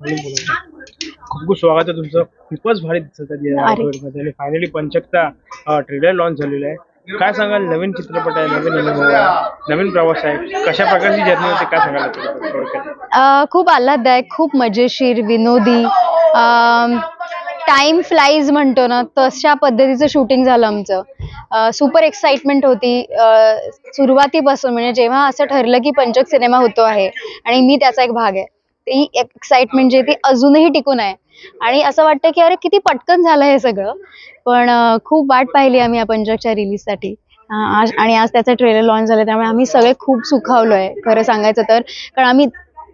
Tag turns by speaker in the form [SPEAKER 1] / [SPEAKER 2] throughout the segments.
[SPEAKER 1] खूप खूप स्वागत आहे तुमचं. खूपच भारी दिसत आहे फायनली पंचकचा ट्रेलर लॉन्च झालेला आहे. काय सांगाल नवीन चित्रपट आहे नवीन अनुभव आहे नवीन प्रवास आहे? कशा प्रकारची जर्नी होती काय सांगाल
[SPEAKER 2] खूप आल्हाददायक खूप मजेशीर विनोदी टाइम फ्लाईज म्हणतो ना तशा पद्धतीचं शूटिंग झालं आमचं. सुपर एक्साइटमेंट होती. सुरुवातीपासून म्हणजे जेव्हा असं ठरलं की पंचक सिनेमा होतो आहे आणि मी त्याचा एक भाग आहे. ती एक्साइटमेंट जी ती अजूनही टिकून आहे. आणि असं वाटतं की अरे किती पटकन झालं हे सगळं. पण खूप वाट पाहिली आम्ही या पंजाबच्या रिलीजसाठी आज आणि आज त्याचं ट्रेलर लॉन्च झालं त्यामुळे आम्ही सगळे खूप सुखावलोय. खरं सांगायचं तर. कारण आम्ही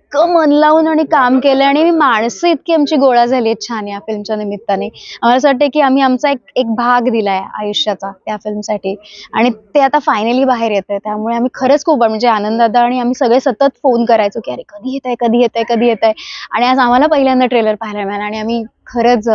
[SPEAKER 2] इतकं मन लावून आणि काम केलं आणि मी माणसं इतकी आमची गोळा झाली आहेत छान या फिल्मच्या निमित्ताने. आम्हाला असं वाटतं की आम्ही आमचा एक एक भाग दिलाय आयुष्याचा त्या फिल्मसाठी आणि ते आता फायनली बाहेर येत आहे त्यामुळे आम्ही खरंच खूप म्हणजे आनंदात आणि आम्ही सगळे सतत फोन करायचो की अरे कधी येत आहे कधी येत आहे कधी येत आहे आणि आज आम्हाला पहिल्यांदा ट्रेलर पाहायला मिळाला आणि आम्ही खरंच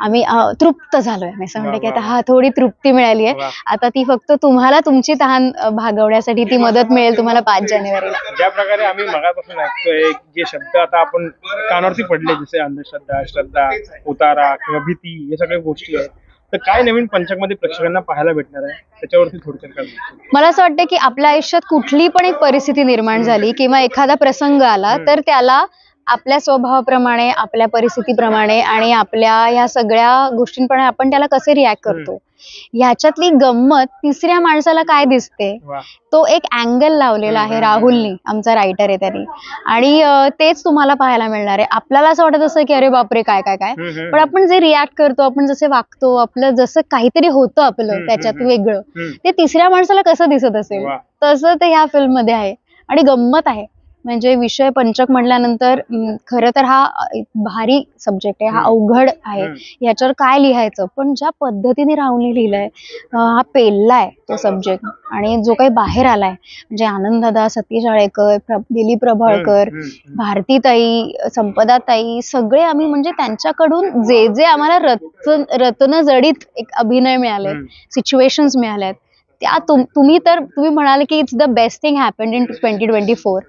[SPEAKER 2] आम्ही तृप्त झालोय. मी असं म्हणते की आता हा थोडी तृप्ती मिळाली आहे. आता ती फक्त तुम्हाला तुमची तहान भागवण्यासाठी ती मदत मिळेल तुम्हाला पाच जानेवारीला.
[SPEAKER 1] ज्या प्रकारे आम्ही मगापासून ऐकतोय जे शब्द आता आपण कानावरती पडले जसे अंधश्रद्धा श्रद्धा उतारा किंवा भीती हे सगळ्या गोष्टी आहेत. तर काय नवीन पंचकमध्ये प्रेक्षकांना पाहायला भेटणार आहे? त्याच्यावरती थोडक्यात काय?
[SPEAKER 2] मला असं वाटतं की आपल्या आयुष्यात कुठली पण एक परिस्थिती निर्माण झाली किंवा एखादा प्रसंग आला तर त्याला आपल्या स्वभावाप्रमाणे आपल्या परिस्थितीप्रमाणे आणि आपल्या ह्या सगळ्या गोष्टींप्रमाणे आपण त्याला कसे रिॲक्ट करतो? ह्याच्यातली गंमत तिसऱ्या माणसाला काय दिसते? तो एक अँगल लावलेला आहे राहुलनी आमचा रायटर आहे त्यांनी. आणि तेच तुम्हाला पाहायला मिळणार आहे. आपल्याला असं वाटत असतं की अरे बापरे काय काय काय? पण आपण जे रिॲक्ट करतो आपण जसे वागतो आपलं जसं काहीतरी होतं आपलं त्याच्यात. वेगळं. ते तिसऱ्या माणसाला कसं दिसत असेल. तसं ते ह्या फिल्ममध्ये आहे. आणि गंमत आहे. म्हणजे विषय पंचक म्हटल्यानंतर खरं तर हा भारी सब्जेक्ट आहे हा अवघड आहे. याच्यावर काय लिहायचं पण ज्या पद्धतीने राहुलने लिहिलंय हा पेललाय तो सब्जेक्ट आणि जो काही बाहेर आलाय म्हणजे आनंददादा सतीश आळेकर दिलीप प्रभाळकर. भारतीताई संपदाताई सगळे आम्ही म्हणजे त्यांच्याकडून जे जे आम्हाला रत्न रत्न जडित एक अभिनय मिळाले. सिच्युएशन्स मिळाल्यात त्या तुम- तुम्ही तर तुम्ही म्हणाल की it's the best thing happen in twenty twenty four.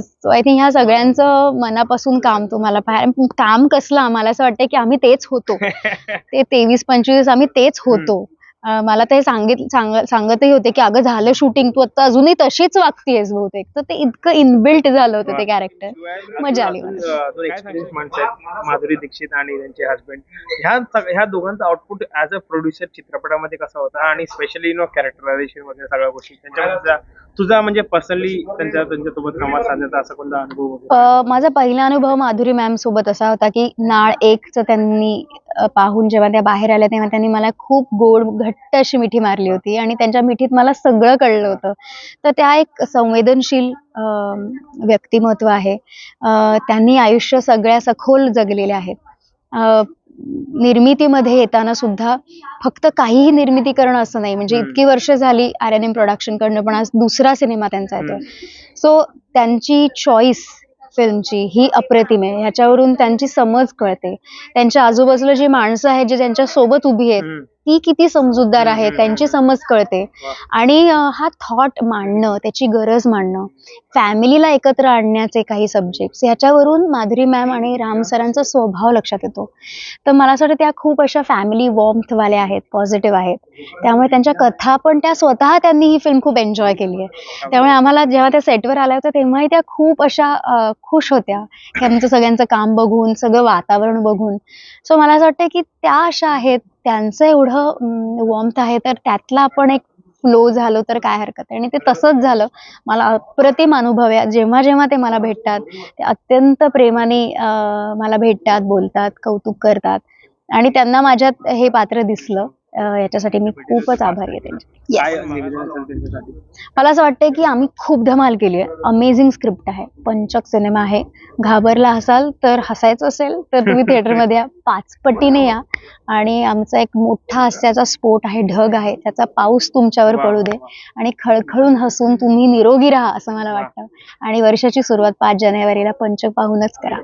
[SPEAKER 2] So I think ह्या सगळ्यांचं मनापासून काम तुम्हाला पाहायला काम कसलं? आम्हाला असं वाटतं की आम्ही तेच होतो. ते तेवीस पंचवीस आम्ही तेच होतो. मला ते सांगित सांग- सांगतही होते की अगं झालं शूटिंग तू आता अजूनही तशीच वागतीयस बहुतेक. तर ते इतकं इनबिल्ट झालं होतं ते कॅरेक्टर मजा आली
[SPEAKER 1] माधुरी दीक्षित आणि त्यांचे हस्बंड ह्या ह्या दोघांचा आउटपुट ऍज अ प्रोड्युसर चित्रपटामध्ये कसा होता? आणि स्पेशली नो कॅरेक्टरायझेशन वगैरे सगळ्या गोष्टी. त्यांच्याबद्दल तुझा म्हणजे पर्सनली त्यांच्या त्यांच्यासोबत संवाद साधण्याचा असा कोणता अनुभव
[SPEAKER 2] माझा पहिला अनुभव माधुरी मॅम सोबत असा होता की नाळ एकचं त्यांनी पाहून जेव्हा त्या बाहेर आल्या तेव्हा त्यांनी मला खूप गोड घट्ट अशी मिठी मारली होती आणि त्यांच्या मिठीत मला सगळं कळलं होतं. तर त्या एक संवेदनशील व्यक्तिमत्व आहे. त्यांनी आयुष्य सगळ्या सखोल जगलेले आहेत. निर्मितीमध्ये येताना सुद्धा फक्त काहीही निर्मिती करणं असं नाही. म्हणजे. इतकी वर्ष झाली आर एन एम प्रोडक्शन कडनं पण आज दुसरा सिनेमा त्यांचा येतोय. सो त्यांची चॉईस फिल्मची ही अप्रतिम आहे ह्याच्यावरून त्यांची समज कळते. त्यांच्या आजूबाजूला जी माणसं आहेत जे त्यांच्यासोबत उभी आहेत ती किती समजूतदार आहेत
[SPEAKER 1] हम्म.
[SPEAKER 2] त्यांची समज कळते. आणि हा थॉट मांडणं त्याची गरज मांडणं फॅमिलीला एकत्र आणण्याचे काही सब्जेक्ट ह्याच्यावरून माधुरी मॅम आणि राम सरांचा स्वभाव लक्षात येतो. तर मला असं वाटतं त्या खूप अशा फॅमिली वॉर्मथवाल्या आहेत पॉझिटिव्ह आहेत. त्यामुळे त्यांच्या कथा पण त्या स्वतः त्यांनी ही फिल्म खूप एन्जॉय केली आहे. त्यामुळे आम्हाला जेव्हा त्या सेटवर आल्या होत्या तेव्हाही त्या खूप अशा खुश होत्या. आमचं सगळ्यांचं काम बघून सगळं वातावरण बघून. सो मला असं वाटतं की त्या अशा आहेत त्यांचं एवढं वॉर्मथ आहे तर त्यातला आपण एक फ्लो झालो तर काय हरकत आहे? आणि ते तसंच झालं. मला अप्रतिम अनुभव आहे. जेव्हा जेव्हा ते मला भेटतात ते अत्यंत प्रेमाने मला भेटतात बोलतात कौतुक करतात. आणि त्यांना माझ्यात हे पात्र दिसलं. याच्यासाठी मी खूपच आभारी आहे त्यांची. मला असं वाटतंय की आम्ही खूप धमाल केली आहे. अमेझिंग स्क्रिप्ट आहे. पंचक सिनेमा आहे. घाबरला असाल तर हसायचं असेल तर तुम्ही थिएटरमध्ये या. पाच पटीने या आणि आमचा एक मोठा हास्याचा स्फोट आहे ढग आहे. त्याचा पाऊस तुमच्यावर पडू दे. आणि खळखळून हसून तुम्ही निरोगी राहा असं मला वाटतं. आणि वर्षाची सुरुवात पाच जानेवारीला पंचक पाहूनच करा.